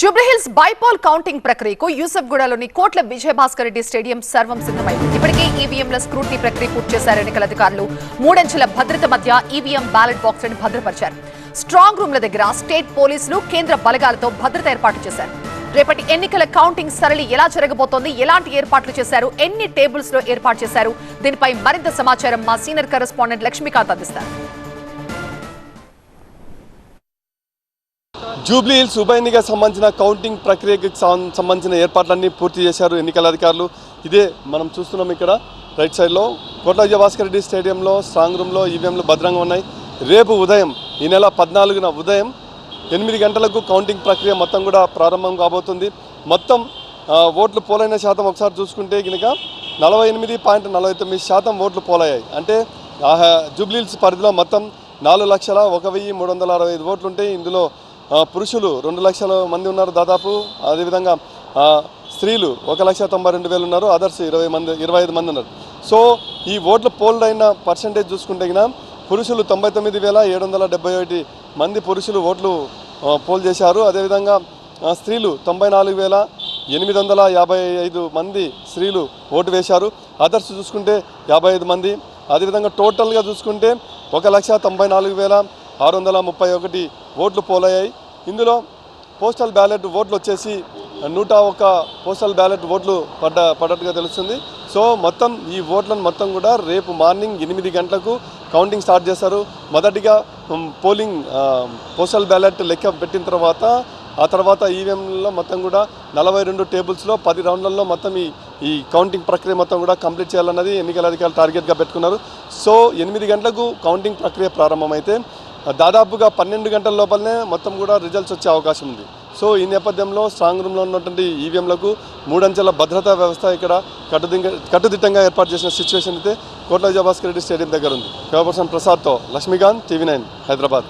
Jubilee Hills బైపాల్ counting ప్రక్రియకు యూసఫ్గూడలోని కోట్ల Vijayabhaskar Reddy stadium సర్వం సిద్ధమైంది. ఇప్పటికే ఈవీఎంల స్క్రూటీ ప్రక్రియ పూర్తి చేశారు ఎన్నికల అధికారులు. మూడంచెల భద్రత మధ్య ఈవీఎం బ్యాలెట్ బాక్స్ భద్రపరిచారు. స్ట్రాంగ్ రూమ్ల దగ్గర స్టేట్ పోలీసులు కేంద్ర బలగాలతో భద్రత ఏర్పాటు చేశారు. రేపటి ఎన్నికల కౌంటింగ్ సరళి ఎలా జరగబోతోంది? ఎలాంటి ఏర్పాట్లు చేశారు? ఎన్ని టేబుల్స్లో ఏర్పాటు చేశారు? దీనిపై మరింత సమాచారం మా సీనియర్ కరెస్పాండెంట్ లక్ష్మీకాంత్ అందిస్తారు. జూబ్లీ హిల్స్ ఉప ఎన్నికకు సంబంధించిన కౌంటింగ్ ప్రక్రియకి సంబంధించిన ఏర్పాట్లన్నీ పూర్తి చేశారు ఎన్నికల అధికారులు. ఇదే మనం చూస్తున్నాం ఇక్కడ. రైట్ సైడ్లో కోట్ల విజయభాస్కర్ రెడ్డి స్టేడియంలో స్ట్రాంగ్ రూమ్లో ఈవీఎంలు భద్రంగా ఉన్నాయి. రేపు ఉదయం ఈ నెల పద్నాలుగున ఉదయం ఎనిమిది గంటలకు కౌంటింగ్ ప్రక్రియ మొత్తం కూడా ప్రారంభం కాబోతుంది. మొత్తం ఓట్లు పోలైన శాతం ఒకసారి చూసుకుంటే కనుక నలభై ఎనిమిది పాయింట్ నలభై తొమ్మిది శాతం ఓట్లు పోలయ్యాయి. అంటే ఆహా, జూబ్లీ హిల్స్ పరిధిలో మొత్తం నాలుగు లక్షల ఒక వెయ్యి మూడు వందల అరవై ఐదు ఓట్లు ఉంటే ఇందులో పురుషులు రెండు లక్షల మంది ఉన్నారు దాదాపు. అదేవిధంగా స్త్రీలు ఒక లక్ష తొంభై రెండు వేలు ఉన్నారు అదర్స్ ఇరవై మంది ఇరవై ఐదు మంది ఉన్నారు. సో ఈ ఓట్ల పోల్డ్ అయిన పర్సంటేజ్ చూసుకుంటే గిన పురుషులు తొంభై తొమ్మిది వేల ఏడు వందల డెబ్బై ఒకటి మంది పురుషులు ఓట్లు పోల్ చేశారు. అదేవిధంగా స్త్రీలు తొంభై నాలుగు వేల ఎనిమిది వందల యాభై ఐదు మంది స్త్రీలు ఓటు వేశారు. అదర్స్ చూసుకుంటే యాభై ఐదు మంది. అదేవిధంగా టోటల్గా చూసుకుంటే ఒక లక్ష తొంభై నాలుగు వేల ఆరు వందల ముప్పై ఒకటి ఓట్లు పోలయ్యాయి. ఇందులో పోస్టల్ బ్యాలెట్ ఓట్లు వచ్చేసి నూట ఒక పోస్టల్ బ్యాలెట్ ఓట్లు పడ్డ పడ్డట్టుగా తెలుస్తుంది. సో మొత్తం ఈ ఓట్లను మొత్తం కూడా రేపు మార్నింగ్ ఎనిమిది గంటలకు కౌంటింగ్ స్టార్ట్ చేస్తారు. మొదటిగా పోలింగ్ పోస్టల్ బ్యాలెట్ లెక్క పెట్టిన తర్వాత ఆ తర్వాత ఈవీఎంలో మొత్తం కూడా నలభై రెండు టేబుల్స్లో పది రౌండ్లలో మొత్తం ఈ ఈ కౌంటింగ్ ప్రక్రియ మొత్తం కూడా కంప్లీట్ చేయాలన్నది ఎన్నికల అధికారులు టార్గెట్గా పెట్టుకున్నారు. సో ఎనిమిది గంటలకు కౌంటింగ్ ప్రక్రియ ప్రారంభమైతే దాదాపుగా పన్నెండు గంటల లోపలనే మొత్తం కూడా రిజల్ట్స్ వచ్చే అవకాశం ఉంది. సో ఈ నేపథ్యంలో స్ట్రాంగ్ రూమ్లో ఉన్నటువంటి ఈవీఎంలకు మూడంచెల భద్రతా వ్యవస్థ ఇక్కడ కట్టుదింగ కట్టుదిట్టంగా ఏర్పాటు చేసిన సిచ్యువేషన్ అయితే కోట్ల విజయభాస్కర్ రెడ్డి స్టేడియం దగ్గర ఉంది. పర్సన్ ప్రసాద్తో లక్ష్మీకాంత్ టీవీ నైన్ హైదరాబాద్.